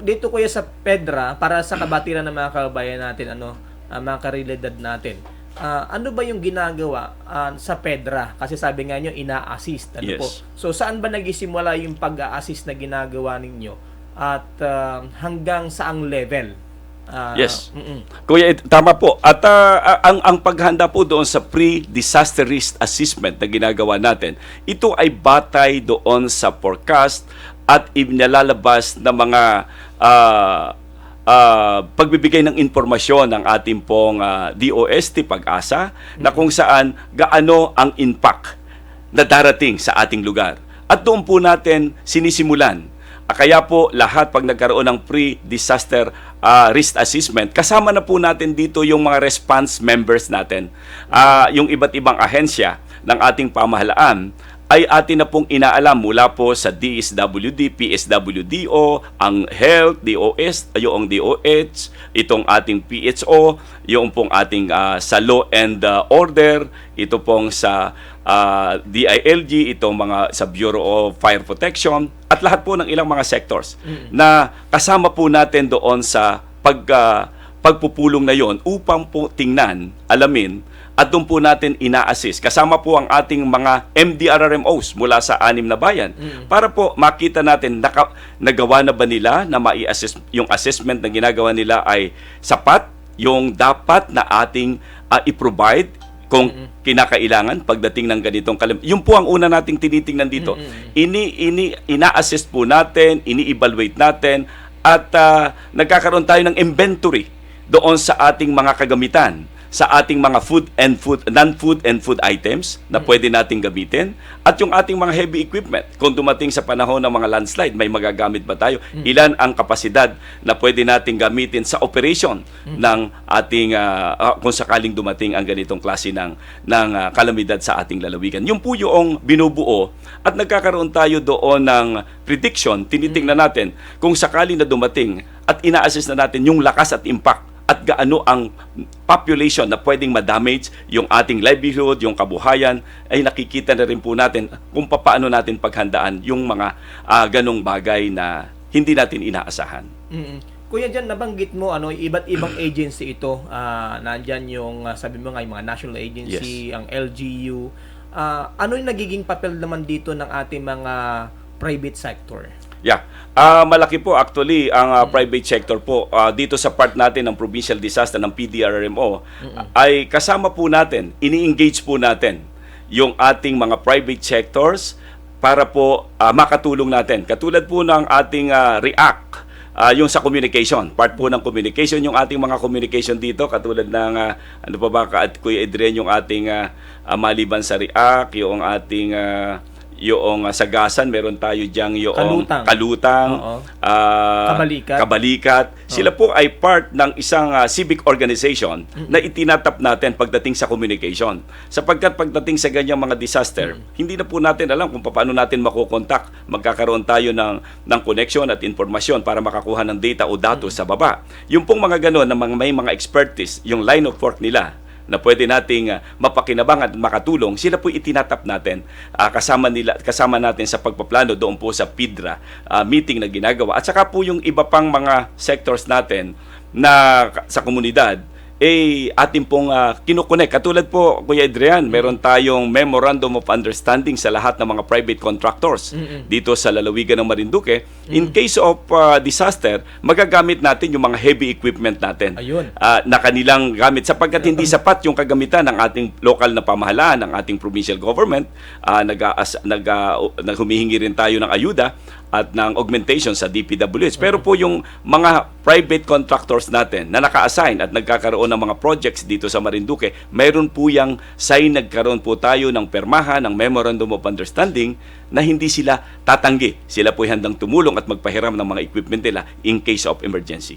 dito dito kuya sa Pedra para sa kabatiran ng mga kababayan natin ano, ah, mga karilidad natin. Ah, ano ba yung ginagawa ah, sa Pedra? Kasi sabi nga nyo, ina-assist. Ano Yes. po? So, saan ba nagsisimula yung pag-assist na ginagawa ninyo? At ah, hanggang saang level? Ah, Yes. mm-mm. Kuya, tama po. At ah, ang, ang paghanda po doon sa pre-disaster risk assessment na ginagawa natin, ito ay batay doon sa forecast at inilalabas na mga ah, ah, pagbibigay ng impormasyon ng ating pong ah, DOST Pag-asa na kung saan gaano ang impact na darating sa ating lugar. At doon po natin sinisimulan. Ah, Kaya po lahat pag nagkaroon ng pre-disaster ah, risk assessment, kasama na po natin dito yung mga response members natin. Ah, yung iba't ibang ahensya ng ating pamahalaan ay atin na pong inaalam mula po sa DSWD, PSWDO, ang Health, DOS, yung DOH, itong ating PHO, yung pong ating ah, sa Law and ah, Order, ito pong sa ah, DILG, itong mga sa Bureau of Fire Protection, at lahat po ng ilang mga sectors na kasama po natin doon sa pag, ah, pagpupulong na yon upang po tingnan, alamin, at doon po natin ina-assist. Kasama po ang ating mga MDRRMOs mula sa anim na bayan para po makita natin naka, nagawa na ba nila na mai-assess yung assessment na ginagawa nila ay sapat yung dapat na ating ah, i-provide kung kinakailangan pagdating ng ganitong kalam. Yun po ang una nating tinitingnan dito. Ini ini ina-assess po natin, ini-evaluate natin at ah, nagkakaroon tayo ng inventory doon sa ating mga kagamitan sa ating mga food and food non-food and food items na pwede nating gamitin. At yung ating mga heavy equipment kung dumating sa panahon ng mga landslide may magagamit ba tayo? Ilan ang kapasidad na pwede nating gamitin sa operation ng ating ah, kung sakaling dumating ang ganitong klase ng ng ah, kalamidad sa ating lalawigan. Yung po yung binubuo at nagkakaroon tayo doon ng prediction tinitingnan natin kung sakali na dumating at ina-assess na natin yung lakas at impact gaano ang population na pwedeng ma-damage yung ating livelihood, yung kabuhayan, ay nakikita na rin po natin kung paano natin paghandaan yung mga ah, ganong bagay na hindi natin inaasahan. Mm-mm. Kuya dyan, nabanggit mo ano, iba't ibang agency ito. Ah, nandyan yung, ah, sabi mo nga, yung mga national agency, ang LGU. Ah, ano yung nagiging papel naman dito ng ating mga private sector? Yeah. Ah, malaki po actually ang ah, private sector po Ah, dito sa part natin ng provincial disaster ng PDRMO ay kasama po natin, ini-engage po natin yung ating mga private sectors para po ah, makatulong natin. Katulad po ng ating ah, REACT Ah, yung sa communication, part po ng communication, yung ating mga communication dito, katulad ng, ah, ano pa ba, ka, at Kuya Adrian, yung ating ah, maliban sa REACT, yung ating, ah, yung ah, sagasan, meron tayo diyang yung Kalutang. kalutang, Oo. ah, Kabalikat. kabalikat. Sila po ay part ng isang ah, civic organization na itinatap natin pagdating sa communication. Sapagkat pagdating sa ganyang mga disaster, hindi na po natin alam kung paano natin makukontak. Magkakaroon tayo ng, ng connection at informasyon para makakuha ng data o datos sa baba. Yung pong mga ganon na mga, may mga expertise, yung line of work nila, na pwede nating ah, mapakinabang at makatulong, sila po itinatap natin ah, kasama nila kasama natin sa pagpaplano doon po sa PIDRA ah, meeting na ginagawa. At saka po yung iba pang mga sectors natin na sa komunidad eh atin pong uh, kinukonek. Katulad po, Kuya Adrian, meron tayong Memorandum of Understanding sa lahat ng mga private contractors dito sa lalawigan ng Marinduque. In case of ah, disaster, magagamit natin yung mga heavy equipment natin Ayun. ah, na kanilang gamit sapagkat hindi sapat yung kagamitan ng ating lokal na pamahalaan, ng ating provincial government, ah, nag, nag, ah, nag humihingi rin tayo ng ayuda at ng augmentation sa DPWH. Pero po yung mga private contractors natin na naka-assign at nagkakaroon ng mga projects dito sa Marinduque, mayroon po yung sign nagkaroon po tayo ng permahan, ng Memorandum of Understanding na hindi sila tatanggi. Sila po handang tumulong at magpahiram ng mga equipment nila in case of emergency.